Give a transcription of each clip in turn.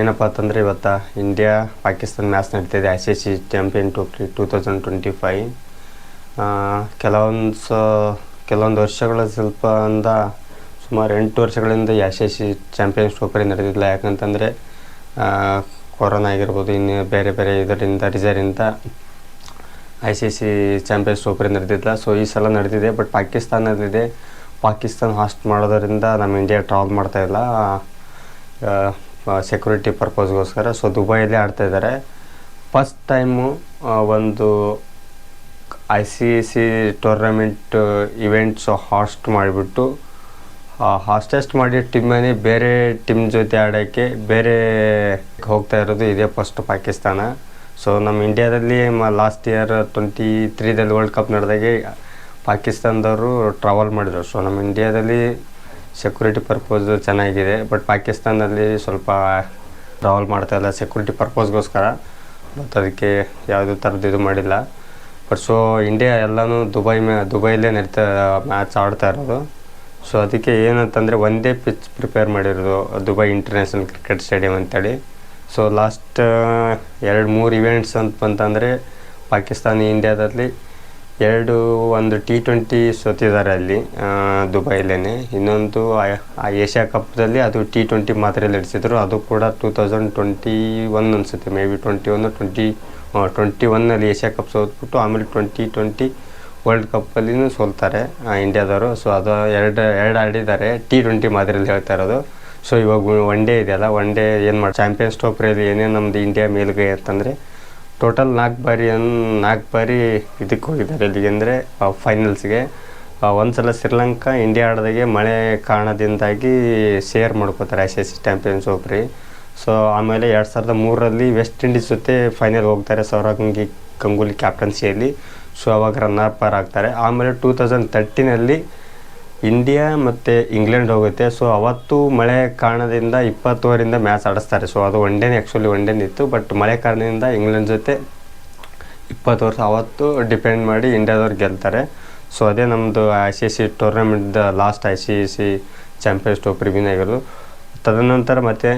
ಏನಪ್ಪ ಅಂತಂದರೆ ಇವತ್ತು ಇಂಡಿಯಾ ಪಾಕಿಸ್ತಾನ ಮ್ಯಾಚ್ ನಡೀತಿದೆ I C C champion trophy two thousand twenty five ಕೆಲವೊಂದು ಸ ಕೆಲವೊಂದು ವರ್ಷಗಳ ಸ್ವಲ್ಪ ಅಂದ ಸುಮಾರು ಎಂಟು ವರ್ಷಗಳಿಂದ I C C champions trophy ನಡೆದಿಲ್ಲ. ಯಾಕಂತಂದರೆ ಕೊರೋನಾ ಆಗಿರ್ಬೋದು, ಇನ್ನು ಬೇರೆ ಬೇರೆ ಇದರಿಂದ ರಿಸರಿಂದ I C C champions trophy ನಡೆದಿಲ್ಲ. ಸೊ ಈ ಸಲ ನಡೆದಿದೆ ಬಟ್ ಪಾಕಿಸ್ತಾನದಲ್ಲಿದೆ. ಪಾಕಿಸ್ತಾನ ಹಾಸ್ಟ್ ಮಾಡೋದರಿಂದ ನಮ್ಮ ಇಂಡಿಯಾ ಟ್ರಾವೆಲ್ ಮಾಡ್ತಾ ಇಲ್ಲ. ಸೆಕ್ಯೂರಿಟಿ ಪರ್ಪಸ್ಗೋಸ್ಕರ ಸೊ ದುಬೈಯಲ್ಲಿ ಆಡ್ತಾ ಇದ್ದಾರೆ. ಫಸ್ಟ್ ಟೈಮು ಒಂದು I C C tournament events host ಮಾಡಿಬಿಟ್ಟು ಹಾಸ್ಟೆಸ್ಟ್ ಮಾಡಿ ಟೀಮನೇ ಬೇರೆ ಟೀಮ್ ಜೊತೆ ಆಡೋಕ್ಕೆ ಬೇರೆ ಹೋಗ್ತಾ ಇರೋದು ಇದೇ ಫಸ್ಟ್ ಪಾಕಿಸ್ತಾನ. ಸೊ ನಮ್ಮ ಇಂಡಿಯಾದಲ್ಲಿ ಲಾಸ್ಟ್ ಇಯರ್ ಟ್ವೆಂಟಿ ತ್ರೀದಲ್ಲಿ ವರ್ಲ್ಡ್ ಕಪ್ ನಡೆದಾಗೆ ಪಾಕಿಸ್ತಾನದವರು ಟ್ರಾವೆಲ್ ಮಾಡಿದರು. ಸೊ ನಮ್ಮ ಇಂಡಿಯಾದಲ್ಲಿ ಸೆಕ್ಯೂರಿಟಿ ಪರ್ಪೋಸ್ ಚೆನ್ನಾಗಿದೆ ಬಟ್ ಪಾಕಿಸ್ತಾನದಲ್ಲಿ ಸ್ವಲ್ಪ ಟ್ರಾವೆಲ್ ಮಾಡ್ತಾ ಇಲ್ಲ ಸೆಕ್ಯೂರಿಟಿ ಪರ್ಪೋಸ್ಗೋಸ್ಕರ ಮತ್ತು ಅದಕ್ಕೆ ಯಾವುದೇ ಥರದ್ದು ಇದು ಮಾಡಿಲ್ಲ. ಬಟ್ ಸೊ ಇಂಡಿಯಾ ಎಲ್ಲನೂ ದುಬೈ ಮೇ, ದುಬೈಲೇ ನಡೀತಾ ಮ್ಯಾಚ್ ಆಡ್ತಾ ಇರೋದು. ಸೊ ಅದಕ್ಕೆ ಏನಂತಂದರೆ ಒಂದೇ ಪಿಚ್ ಪ್ರಿಪೇರ್ ಮಾಡಿರೋದು ದುಬೈ ಇಂಟರ್ನ್ಯಾಷನಲ್ ಕ್ರಿಕೆಟ್ ಸ್ಟೇಡಿಯಂ ಅಂತೇಳಿ. ಸೊ ಲಾಸ್ಟ್ ಎರಡು ಮೂರು ಇವೆಂಟ್ಸ್ ಅಂತ ಬಂತಂದರೆ ಪಾಕಿಸ್ತಾನ ಇಂಡಿಯಾದಲ್ಲಿ ಎರಡು ಒಂದು ಟಿ ಟ್ವೆಂಟಿ ಸೋತಿದ್ದಾರೆ ಅಲ್ಲಿ ದುಬೈಲೇ ಇನ್ನೊಂದು ಏಷ್ಯಾ ಕಪ್ದಲ್ಲಿ ಅದು ಟಿ ಟ್ವೆಂಟಿ ಮಾತ್ರ ನಡೆಸಿದ್ರು ಅದು ಕೂಡ ಟೂ ತೌಸಂಡ್ ಟ್ವೆಂಟಿ ಒನ್ ಅನಿಸುತ್ತೆ. Maybe twenty one twenty twenty ಒನ್ನಲ್ಲಿ ಏಷ್ಯಾ ಕಪ್ ಸೋತ್ಬಿಟ್ಟು ಆಮೇಲೆ ಟ್ವೆಂಟಿ ಟ್ವೆಂಟಿ ವರ್ಲ್ಡ್ ಕಪ್ಪಲ್ಲಿನೂ ಸೋಲ್ತಾರೆ ಇಂಡಿಯಾದವರು. ಸೊ ಅದು ಎರಡು ಎರಡು ಆಡಿದ್ದಾರೆ. ಟಿ ಟ್ವೆಂಟಿ ಮಾದರಿಯಲ್ಲಿ ಹೇಳ್ತಾ ಇರೋದು. ಸೊ ಇವಾಗ ಒನ್ ಡೇ ಇದೆಯಲ್ಲ ಒನ್ ಡೇ ಏನು ಮಾಡಿ ಚಾಂಪಿಯನ್ಸ್ ಟ್ರೋಫಿಯಲ್ಲಿ ಏನೇನು ನಮ್ಮದು ಇಂಡಿಯಾ ಮೇಲುಗೈ ಅಂತಂದರೆ ಟೋಟಲ್ ನಾಲ್ಕು ಬಾರಿ ನಾಲ್ಕು ಬಾರಿ ಇದಕ್ಕೆ ಹೋಗಿದ್ದಾರೆ ಇಲ್ಲಿಗೆ ಅಂದರೆ ಫೈನಲ್ಸ್ಗೆ ಒಂದು ಸಲ ಶ್ರೀಲಂಕಾ ಇಂಡಿಯಾ ಆಡಿದಾಗೆ ಮಳೆ ಕಾರಣದಿಂದಾಗಿ ಶೇರ್ ಮಾಡ್ಕೋತಾರೆ I C C champions trophy so ಆಮೇಲೆ ಎರಡು ಸಾವಿರದ ಮೂರರಲ್ಲಿ ವೆಸ್ಟ್ ಇಂಡೀಸ್ ಜೊತೆ ಫೈನಲ್ ಹೋಗ್ತಾರೆ ಸೌರವ್ ಗಂಗಿ ಗಂಗೂಲಿ ಕ್ಯಾಪ್ಟನ್ಸಿಯಲ್ಲಿ ಸೊ ಅವಾಗ ರನ್ನರ್ ಪಾರ್ ಆಗ್ತಾರೆ. ಆಮೇಲೆ ಟೂ ತೌಸಂಡ್ ತರ್ಟೀನಲ್ಲಿ ಇಂಡಿಯಾ ಮತ್ತು ಇಂಗ್ಲೆಂಡ್ ಹೋಗುತ್ತೆ. ಸೊ ಅವತ್ತು ಮಳೆ ಕಾರಣದಿಂದ ಇಪ್ಪತ್ತು ಓವರಿಂದ ಮ್ಯಾಚ್ ಆಡಿಸ್ತಾರೆ. ಸೊ ಅದು ಒನ್ ಡೇನೇ ಆ್ಯಕ್ಚುಲಿ ಒನ್ ಡೇನೆ ಇತ್ತು ಬಟ್ ಮಳೆ ಕಾರಣದಿಂದ ಇಂಗ್ಲೆಂಡ್ ಜೊತೆ ಇಪ್ಪತ್ತು ವರ್ಷ, ಅವತ್ತು ಡಿಪೆಂಡ್ ಮಾಡಿ ಇಂಡಿಯಾದವ್ರು ಗೆಲ್ತಾರೆ. ಸೊ ಅದೇ ನಮ್ಮದು I C C ಟೂರ್ನಮೆಂಟ್ದ last I C C champions trophy win ಆಗಿರೋದು ತದನಂತರ ಮತ್ತೆ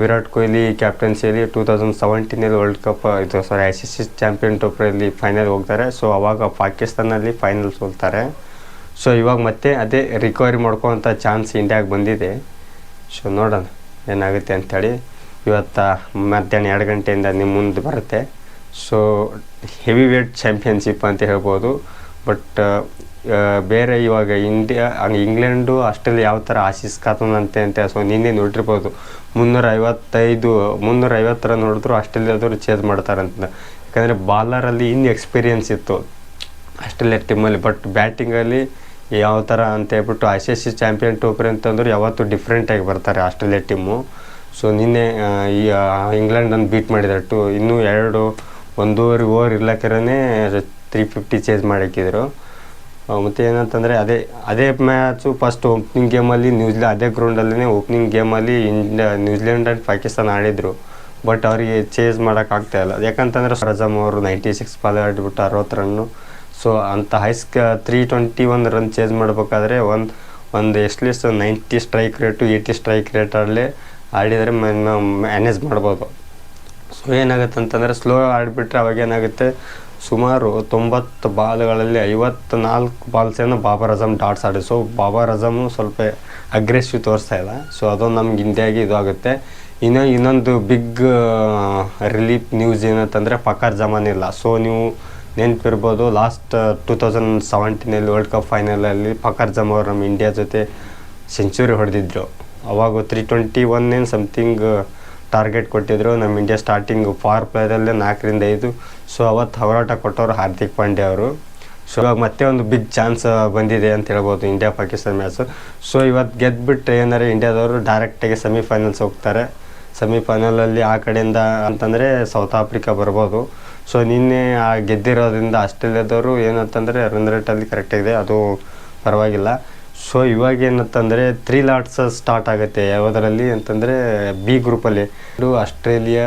ವಿರಾಟ್ ಕೊಹ್ಲಿ ಕ್ಯಾಪ್ಟನ್ಸಿಯಲ್ಲಿ ಟೂ ತೌಸಂಡ್ ಸೆವೆಂಟೀನಲ್ಲಿ ವರ್ಲ್ಡ್ ಕಪ್ ಇದು sorry I C C champion ಟ್ರೋಫಿಯಲ್ಲಿ final ಹೋಗ್ತಾರೆ. ಸೊ ಅವಾಗ ಪಾಕಿಸ್ತಾನಲ್ಲಿ ಫೈನಲ್ ಸೋಲ್ತಾರೆ ಸೊ ಇವಾಗ ಮತ್ತೆ ಅದೇ ರಿಕವರಿ ಮಾಡ್ಕೋವಂಥ ಚಾನ್ಸ್ ಇಂಡಿಯಾಗೆ ಬಂದಿದೆ. ಸೊ ನೋಡೋಣ ಏನಾಗುತ್ತೆ ಅಂಥೇಳಿ ಇವತ್ತು ಮಧ್ಯಾಹ್ನ ಎರಡು ಗಂಟೆಯಿಂದ ನಿಮ್ಮ ಮುಂದೆ ಬರುತ್ತೆ. ಸೊ ಹೆವಿ ವೇಟ್ ಚಾಂಪಿಯನ್ಶಿಪ್ ಅಂತ ಹೇಳ್ಬೋದು. ಬಟ್ ಬೇರೆ ಇವಾಗ ಇಂಡಿಯಾ ಇಂಗ್ಲೆಂಡು ಆಸ್ಟ್ರೇಲಿಯಾ ಯಾವ ಥರ ಆಶೀಸ್ ಕಾತನಂತೆ ಅಂತ ಸೊ, ನಿನ್ನೆ ನೋಡಿರ್ಬೋದು. ಮುನ್ನೂರ ಐವತ್ತೈದು ಮುನ್ನೂರ ಐವತ್ತರ ನೋಡಿದ್ರು ಆಸ್ಟ್ರೇಲಿಯಾದವರು ಚೇಸ್ ಮಾಡ್ತಾರಂತ ಯಾಕಂದರೆ ಬಾಲರಲ್ಲಿ ಇನ್ನು ಎಕ್ಸ್ಪೀರಿಯನ್ಸ್ ಇತ್ತು. ಆಸ್ಟ್ರೇಲಿಯಾ ಟೀಮಲ್ಲಿ ಬಟ್ ಬ್ಯಾಟಿಂಗಲ್ಲಿ ಯಾವ ಥರ ಅಂತ ಹೇಳ್ಬಿಟ್ಟು I C S C champion trophy ಅಂತಂದ್ರೆ ಯಾವತ್ತೂ ಡಿಫ್ರೆಂಟಾಗಿ ಬರ್ತಾರೆ ಆಸ್ಟ್ರೇಲಿಯಾ ಟೀಮು ಸೊ ನಿನ್ನೆ ಈ ಇಂಗ್ಲೆಂಡನ್ನು ಬೀಟ್ ಮಾಡಿದ್ದಾರೆ. ಟು ಇನ್ನೂ ಎರಡು, ಒಂದೂವರೆ ಓವರ್ ಇರ್ಲಕ್ಕರೇ ತ್ರೀ ಫಿಫ್ಟಿ ಚೇಂಜ್ ಮಾಡಿಕ್ಕಿದ್ರು. ಮತ್ತು ಏನಂತಂದರೆ ಅದೇ ಅದೇ ಮ್ಯಾಚು ಫಸ್ಟ್ ಓಪ್ನಿಂಗ್ ಗೇಮಲ್ಲಿ ನ್ಯೂಝಿಲ್ಯಾ ಅದೇ ಗ್ರೌಂಡಲ್ಲೇ opening ಗೇಮಲ್ಲಿ India New Zealand and Pakistan ಆಡಿದರು. ಬಟ್ ಅವರಿಗೆ ಚೇಸ್ ಮಾಡೋಕ್ಕಾಗ್ತಾಯಿಲ್ಲ ಯಾಕಂತಂದರೆ ರಜಮ್ ಅವರು ನೈಂಟಿ ಸಿಕ್ಸ್ ಬಾಲ್ ಆಡಿಬಿಟ್ಟು ಅರವತ್ತು ರನ್ನು ಸೊ ಅಂಥ ಹೈಸ್ಕ ತ್ರೀ ಟ್ವೆಂಟಿ ಒಂದು ರನ್ ಚೇಂಜ್ ಮಾಡಬೇಕಾದ್ರೆ ಒಂದು ಒಂದು at least ninety strike rate eighty strike rate ಆಡಲಿ ಆಡಿದರೆ ಮ್ಯಾನೇಜ್ ಮಾಡ್ಬೋದು. ಸೊ ಏನಾಗುತ್ತೆ ಅಂತಂದರೆ ಸ್ಲೋ ಆಡಿಬಿಟ್ರೆ ಅವಾಗ ಏನಾಗುತ್ತೆ? ಸುಮಾರು ತೊಂಬತ್ತು ಬಾಲ್ಗಳಲ್ಲಿ ಐವತ್ತು ನಾಲ್ಕು ಬಾಲ್ಸೇನೋ ಬಾಬರ್ ಅಜಮ್ ಡಾಟ್ಸ್ ಆಡಿ ಸೊ ಬಾಬರ್ ಅಜಮು ಸ್ವಲ್ಪ ಅಗ್ರೆಸಿವ್ ತೋರಿಸ್ತಾ ಇಲ್ಲ. ಸೊ ಅದೊಂದು ನಮ್ಗೆ ಹಿಂದಿಯಾಗಿ ಇದು ಆಗುತ್ತೆ. ಇನ್ನು ಇನ್ನೊಂದು ಬಿಗ್ ರಿಲೀಫ್ ನ್ಯೂಸ್ ಏನಂತಂದರೆ ಫಕರ್ ಜಮಾನ್ ಇಲ್ಲ. ಸೊ ನೀವು ನೆನಪಿರ್ಬೋದು. ಲಾಸ್ಟ್ ಟೂ ತೌಸಂಡ್ ಸೆವೆಂಟೀನಲ್ಲಿ ವರ್ಲ್ಡ್ ಕಪ್ ಫೈನಲಲ್ಲಿ ಫಕರ್ ಜಮ್ ಅವರು ನಮ್ಮ ಇಂಡಿಯಾ ಜೊತೆ ಸೆಂಚುರಿ ಹೊಡೆದಿದ್ರು. ಅವಾಗ ತ್ರೀ ಟ್ವೆಂಟಿ ಒನ್ ಏನು ಸಮಥಿಂಗ್ ಟಾರ್ಗೆಟ್ ಕೊಟ್ಟಿದ್ರು. ನಮ್ಮ ಇಂಡಿಯಾ ಸ್ಟಾರ್ಟಿಂಗ್ ಫಾರ್ ಪ್ಲೇಯರಲ್ಲೇ ನಾಲ್ಕರಿಂದ ಐದು. ಸೊ ಅವತ್ತು ಹೋರಾಟ ಕೊಟ್ಟವರು ಹಾರ್ದಿಕ್ ಪಾಂಡ್ಯ ಅವರು. ಸೊ ಇವಾಗ ಮತ್ತೆ ಒಂದು ಬಿಗ್ ಚಾನ್ಸ್ ಬಂದಿದೆ ಅಂತ ಹೇಳ್ಬೋದು ಇಂಡಿಯಾ ಪಾಕಿಸ್ತಾನ ಮ್ಯಾಚ್ ಸೊ ಇವತ್ತು ಗೆದ್ದುಬಿಟ್ರೆ ಏನಾರು ಇಂಡಿಯಾದವರು ಡೈರೆಕ್ಟಾಗಿ ಸೆಮಿಫೈನಲ್ಸ್ ಹೋಗ್ತಾರೆ. ಸೆಮಿಫೈನಲಲ್ಲಿ ಆ ಕಡೆಯಿಂದ ಅಂತಂದರೆ ಸೌತ್ ಆಫ್ರಿಕಾ ಬರ್ಬೋದು. ಸೊ ನಿನ್ನೆ ಆ ಗೆದ್ದಿರೋದ್ರಿಂದ ಆಸ್ಟ್ರೇಲಿಯಾದವರು ಏನಂತಂದರೆ ರನ್ ರೇಟಲ್ಲಿ ಕರೆಕ್ಟಾಗಿದೆ ಅದು ಪರವಾಗಿಲ್ಲ. ಸೊ ಇವಾಗ ಏನಂತಂದರೆ ತ್ರೀ ಲಾಟ್ಸ್ ಸ್ಟಾರ್ಟ್ ಆಗುತ್ತೆ ಯಾವುದರಲ್ಲಿ ಅಂತಂದರೆ ಬಿ ಗ್ರೂಪಲ್ಲಿ ಆಸ್ಟ್ರೇಲಿಯಾ,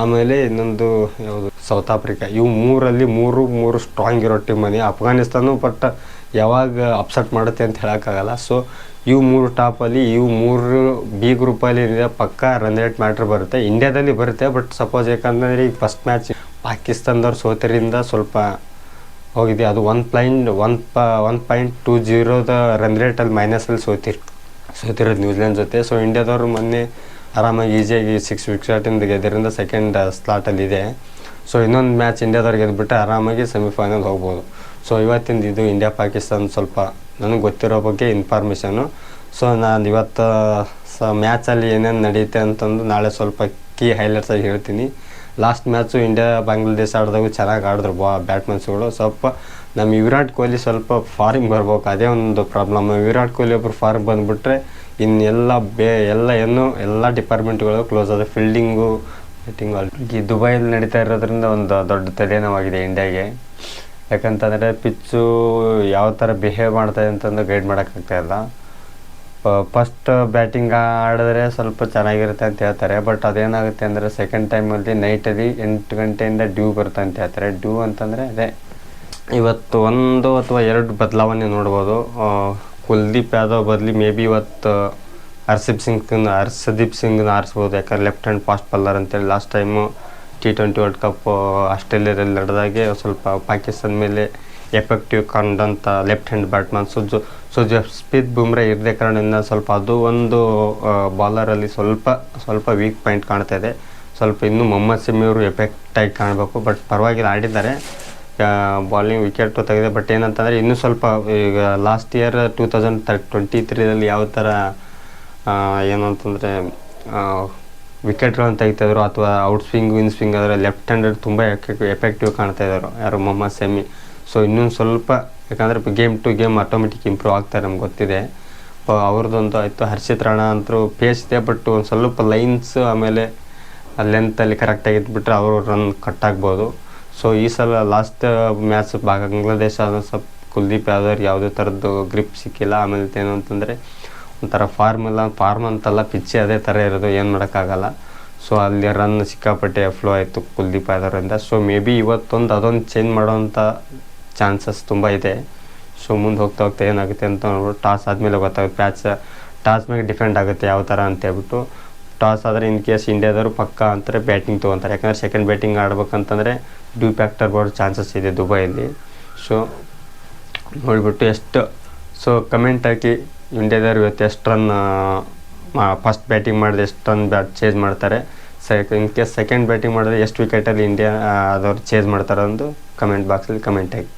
ಆಮೇಲೆ ಇನ್ನೊಂದು ಯಾವುದು ಸೌತ್ ಆಫ್ರಿಕಾ ಇವು ಮೂರಲ್ಲಿ ಮೂರು ಮೂರು ಸ್ಟ್ರಾಂಗ್ ಇರೋ ಟೀಮಲ್ಲಿ ಅಫ್ಘಾನಿಸ್ತಾನು ಬಟ್ ಯಾವಾಗ ಅಪ್ಸೆಟ್ ಮಾಡುತ್ತೆ ಅಂತ ಹೇಳೋಕ್ಕಾಗಲ್ಲ. ಸೊ ಇವು ಮೂರು ಟಾಪಲ್ಲಿ ಇವು ಮೂರು ಬಿ ಗ್ರೂಪಲ್ಲಿ ಪಕ್ಕ ರನ್ ರೇಟ್ ಮ್ಯಾಟ್ರ್ ಬರುತ್ತೆ. ಇಂಡಿಯಾದಲ್ಲಿ ಬರುತ್ತೆ ಬಟ್ ಸಪೋಸ್ ಯಾಕಂತಂದರೆ ಈಗ ಫಸ್ಟ್ ಮ್ಯಾಚ್ ಪಾಕಿಸ್ತಾನದವ್ರು ಸೋತರಿಂದ ಸ್ವಲ್ಪ ಹೋಗಿದೆ. ಅದು ಒನ್ ಪಾಯಿಂಟ್ ಒನ್ ಪ ಒನ್ ಪಾಯಿಂಟ್ ಟು ಜೀರೋದ ರನ್ ರೇಟಲ್ಲಿ ಮೈನಸಲ್ಲಿ ಸೋತಿರ್ ಸೋತಿರೋದು ನ್ಯೂಜಿಲೆಂಡ್ ಜೊತೆ. ಸೊ ಇಂಡಿಯಾದವರು ಮೊನ್ನೆ ಆರಾಮಾಗಿ ಈಸಿಯಾಗಿ ಸಿಕ್ಸ್ ವಿಕೆಟಿಂದ ಗೆದ್ದರಿಂದ ಸೆಕೆಂಡ್ ಸ್ಲಾಟಲ್ಲಿದೆ ಸೊ ಇನ್ನೊಂದು ಮ್ಯಾಚ್ ಇಂಡ್ಯಾದವ್ರು ಗೆದ್ಬಿಟ್ಟು ಆರಾಮಾಗಿ ಸೆಮಿಫೈನಲ್ ಹೋಗ್ಬೋದು. ಸೊ ಇವತ್ತಿಂದ ಇದು ಇಂಡಿಯಾ ಪಾಕಿಸ್ತಾನ ಸ್ವಲ್ಪ ನನಗೆ ಗೊತ್ತಿರೋ ಬಗ್ಗೆ ಇನ್ಫಾರ್ಮೇಷನು ಸೊ ನಾನು ಇವತ್ತು, ಸ ಮ್ಯಾಚಲ್ಲಿ ಏನೇನು ನಡೆಯುತ್ತೆ ಅಂತಂದು ನಾಳೆ ಸ್ವಲ್ಪ ಕೀ ಹೈಲೈಟ್ಸಾಗಿ ಹೇಳ್ತೀನಿ. ಲಾಸ್ಟ್ ಮ್ಯಾಚು ಇಂಡಿಯಾ ಬಾಂಗ್ಲಾದೇಶ ಆಡಿದಾಗ ಚೆನ್ನಾಗಿ ಆಡಿದ್ರು ಬಾ ಬ್ಯಾಟ್ಮನ್ಸ್ಗಳು ಸ್ವಲ್ಪ ನಮ್ಮ ವಿರಾಟ್ ಕೊಹ್ಲಿ ಸ್ವಲ್ಪ ಫಾರಿಂಗ್ ಬರ್ಬೇಕು, ಅದೇ ಒಂದು ಪ್ರಾಬ್ಲಮ್ ವಿರಾಟ್ ಕೊಹ್ಲಿ ಒಬ್ಬರು ಫಾರಿಮ್ ಬಂದುಬಿಟ್ರೆ ಇನ್ನೆಲ್ಲ ಬೇ, ಎಲ್ಲ ಏನು, ಎಲ್ಲ ಡಿಪಾರ್ಟ್ಮೆಂಟ್ಗಳು ಕ್ಲೋಸ್ ಆದ ಫೀಲ್ಡಿಂಗು ಬ್ಯಾಟಿಂಗು ಈ ದುಬೈಯಲ್ಲಿ ನಡೀತಾ ಇರೋದ್ರಿಂದ ಒಂದು ದೊಡ್ಡ ತಲೆನೋವಾಗಿದೆ ಇಂಡಿಯಾಗೆ ಯಾಕಂತಂದರೆ ಪಿಚ್ಚು ಯಾವ ಥರ ಬಿಹೇವ್ ಮಾಡ್ತಾಯಿದೆ ಅಂತಂದು ಗೈಡ್ ಮಾಡೋಕ್ಕಾಗ್ತಾ ಇಲ್ಲ. ಫಸ್ಟ್ ಬ್ಯಾಟಿಂಗ್ ಆಡಿದ್ರೆ ಸ್ವಲ್ಪ ಚೆನ್ನಾಗಿರುತ್ತೆ ಅಂತ ಹೇಳ್ತಾರೆ. ಬಟ್ ಅದೇನಾಗುತ್ತೆ ಅಂದರೆ ಸೆಕೆಂಡ್ ಟೈಮಲ್ಲಿ ನೈಟಲ್ಲಿ ಎಂಟು ಗಂಟೆಯಿಂದ ಡ್ಯೂ ಬರುತ್ತೆ ಅಂತ ಹೇಳ್ತಾರೆ. ಡ್ಯೂ ಅಂತಂದರೆ ಅದೇ ಇವತ್ತು ಒಂದು ಅಥವಾ ಎರಡು ಬದಲಾವಣೆ ನೋಡ್ಬೋದು. ಕುಲ್ದೀಪ್ ಯಾದವ್ ಬದಲಿ ಮೇ ಬಿ ಇವತ್ತು ಹರ್ಷದೀಪ್ ಸಿಂಗ್ ಹರ್ಷದೀಪ್ ಸಿಂಗ್ನ ಆರಿಸ್ಬೋದು. ಯಾಕಂದ್ರೆ ಲೆಫ್ಟ್ ಹ್ಯಾಂಡ್ ಫಾಸ್ಟ್ ಬಲ್ಲರ್ ಅಂತೇಳಿ last time T twenty world cup ಆಸ್ಟ್ರೇಲಿಯಾದಲ್ಲಿ ನಡೆದಾಗೆ ಸ್ವಲ್ಪ ಪಾಕಿಸ್ತಾನ ಮೇಲೆ ಎಫೆಕ್ಟಿವ್ ಕಂಡಂಥ ಲೆಫ್ಟ್ ಹ್ಯಾಂಡ್ ಬ್ಯಾಟ್ಮನ್ ಸುಜು ಸುಜು ಸ್ಪಿತ್ ಬುಮ್ರಾ ಇರದೇ ಕಾರಣದಿಂದ ಸ್ವಲ್ಪ ಅದು ಒಂದು ಬಾಲರಲ್ಲಿ ಸ್ವಲ್ಪ ಸ್ವಲ್ಪ ವೀಕ್ ಪಾಯಿಂಟ್ ಕಾಣ್ತಾ ಇದೆ. ಸ್ವಲ್ಪ ಇನ್ನೂ ಮೊಹಮ್ಮದ್ ಸಿಮಿ ಅವರು ಎಫೆಕ್ಟ್ ಆಗಿ ಕಾಣಬೇಕು ಬಟ್ ಪರವಾಗಿಲ್ಲ ಆಡಿದ್ದಾರೆ. ಬಾಲಿಂಗ್ ವಿಕೆಟು ತೆಗೆದೆ ಬಟ್ ಏನಂತಂದರೆ ಇನ್ನೂ ಸ್ವಲ್ಪ ಈಗ ಲಾಸ್ಟ್ ಇಯರ್ ಟೂ ತೌಸಂಡ್ ತ ಟ್ವೆಂಟಿ ತ್ರೀದಲ್ಲಿ ಯಾವ ಥರ ಏನಂತಂದರೆ ವಿಕೆಟ್ಗಳನ್ನು ತೆಗಿತಾಯಿದ್ರು ಅಥವಾ ಔಟ್ ಸ್ವಿಂಗ್ ಇನ್ ಸ್ವಿಂಗ್ ಆದರೆ ಲೆಫ್ಟ್ ಹ್ಯಾಂಡೆಡ್ ತುಂಬ ಎಫೆಕ್ಟಿವ್ ಕಾಣ್ತಾ ಇದ್ದಾರೆ ಯಾರು ಮೊಹಮ್ಮದ್ ಸೆಮಿ. ಸೊ ಇನ್ನೊಂದು ಸ್ವಲ್ಪ, ಯಾಕಂದರೆ game to game automatic improve ಆಗ್ತಾರೆ ನಮ್ಗೆ ಗೊತ್ತಿದೆ. ಅವ್ರದ್ದೊಂದು ಆಯಿತು ಹರ್ಷಿತ್ ರಾಣಾ ಅಂತರೂ ಪೇಸ್ ಇದೆ ಬಟ್ ಒಂದು ಸ್ವಲ್ಪ ಲೈನ್ಸ್ ಆಮೇಲೆ ಲೆಂತಲ್ಲಿ ಕರೆಕ್ಟಾಗಿ ಇದ್ಬಿಟ್ರೆ ಅವರು ರನ್ ಕಟ್ ಆಗ್ಬೋದು. ಸೊ ಈ ಸಲ ಲಾಸ್ಟ್ ಮ್ಯಾಚ್ ಬಾಂಗ್ಲಾದೇಶ ಸ್ವಲ್ಪ ಕುಲ್ದೀಪ್ ಯಾದವ್ರಿಗೆ ಯಾವುದೇ ಥರದ್ದು ಗ್ರಿಪ್ ಸಿಕ್ಕಿಲ್ಲ. ಆಮೇಲೆ ಏನು ಅಂತಂದರೆ ಒಂಥರ ಫಾರ್ಮ್ ಇಲ್ಲ ಫಾರ್ಮ್ ಅಂತಲ್ಲ ಪಿಚ್ಚೆ ಅದೇ ಥರ ಇರೋದು, ಏನು ಮಾಡೋಕ್ಕಾಗಲ್ಲ. ಸೊ ಅಲ್ಲಿ ರನ್ ಸಿಕ್ಕಾಪಟ್ಟೆ ಫ್ಲೋ ಆಯಿತು ಕುಲ್ದೀಪ್ ಯಾದವ್ರಿಂದ. ಸೊ ಮೇ ಬಿ ಇವತ್ತೊಂದು ಅದೊಂದು ಚೇಂಜ್ ಮಾಡೋವಂಥ ಚಾನ್ಸಸ್ ತುಂಬ ಇದೆ. ಸೊ ಮುಂದೆ ಹೋಗ್ತಾ ಹೋಗ್ತಾ ಏನಾಗುತ್ತೆ ಅಂತ ನೋಡ್ಬಿಟ್ಟು ಟಾಸ್ ಆದಮೇಲೆ ಗೊತ್ತಾಗುತ್ತೆ. ಪ್ಯಾಚ್ ಟಾಸ್ ಮೇಲೆ ಡಿಫೆಂಡ್ ಆಗುತ್ತೆ ಯಾವ ಥರ ಅಂತ ಹೇಳ್ಬಿಟ್ಟು. ಟಾಸ್ ಆದರೆ ಇನ್ ಕೇಸ್ ಇಂಡಿಯಾದವರು ಪಕ್ಕ ಅಂತಾರೆ ಬ್ಯಾಟಿಂಗ್ ತೊಗೊತಾರೆ. ಯಾಕಂದರೆ ಸೆಕೆಂಡ್ ಬ್ಯಾಟಿಂಗ್ ಆಡ್ಬೇಕಂತಂದರೆ ಡ್ಯೂ ಫ್ಯಾಕ್ಟರ್ ಬರೋ ಚಾನ್ಸಸ್ ಇದೆ ದುಬೈಯಲ್ಲಿ ಸೊ ನೋಡಿಬಿಟ್ಟು ಎಷ್ಟು ಸೊ ಕಮೆಂಟ್ ಹಾಕಿ. ಇಂಡಿಯಾದವ್ರು ಇವತ್ತು ಎಷ್ಟು ರನ್ ಫಸ್ಟ್ ಬ್ಯಾಟಿಂಗ್ ಮಾಡಿದ್ರೆ ಎಷ್ಟು ರನ್ ಬ್ಯಾಟ್ ಚೇಂಜ್ ಮಾಡ್ತಾರೆ. ಸೆಕ್ ಇನ್ ಕೇಸ್ ಸೆಕೆಂಡ್ ಬ್ಯಾಟಿಂಗ್ ಮಾಡಿದ್ರೆ ಎಷ್ಟು ವಿಕೆಟಲ್ಲಿ ಇಂಡಿಯಾ ಅದವ್ರು ಚೇಂಜ್ ಮಾಡ್ತಾರೆ ಒಂದು ಕಮೆಂಟ್ ಬಾಕ್ಸಲ್ಲಿ ಕಮೆಂಟ್ ಹಾಕಿ.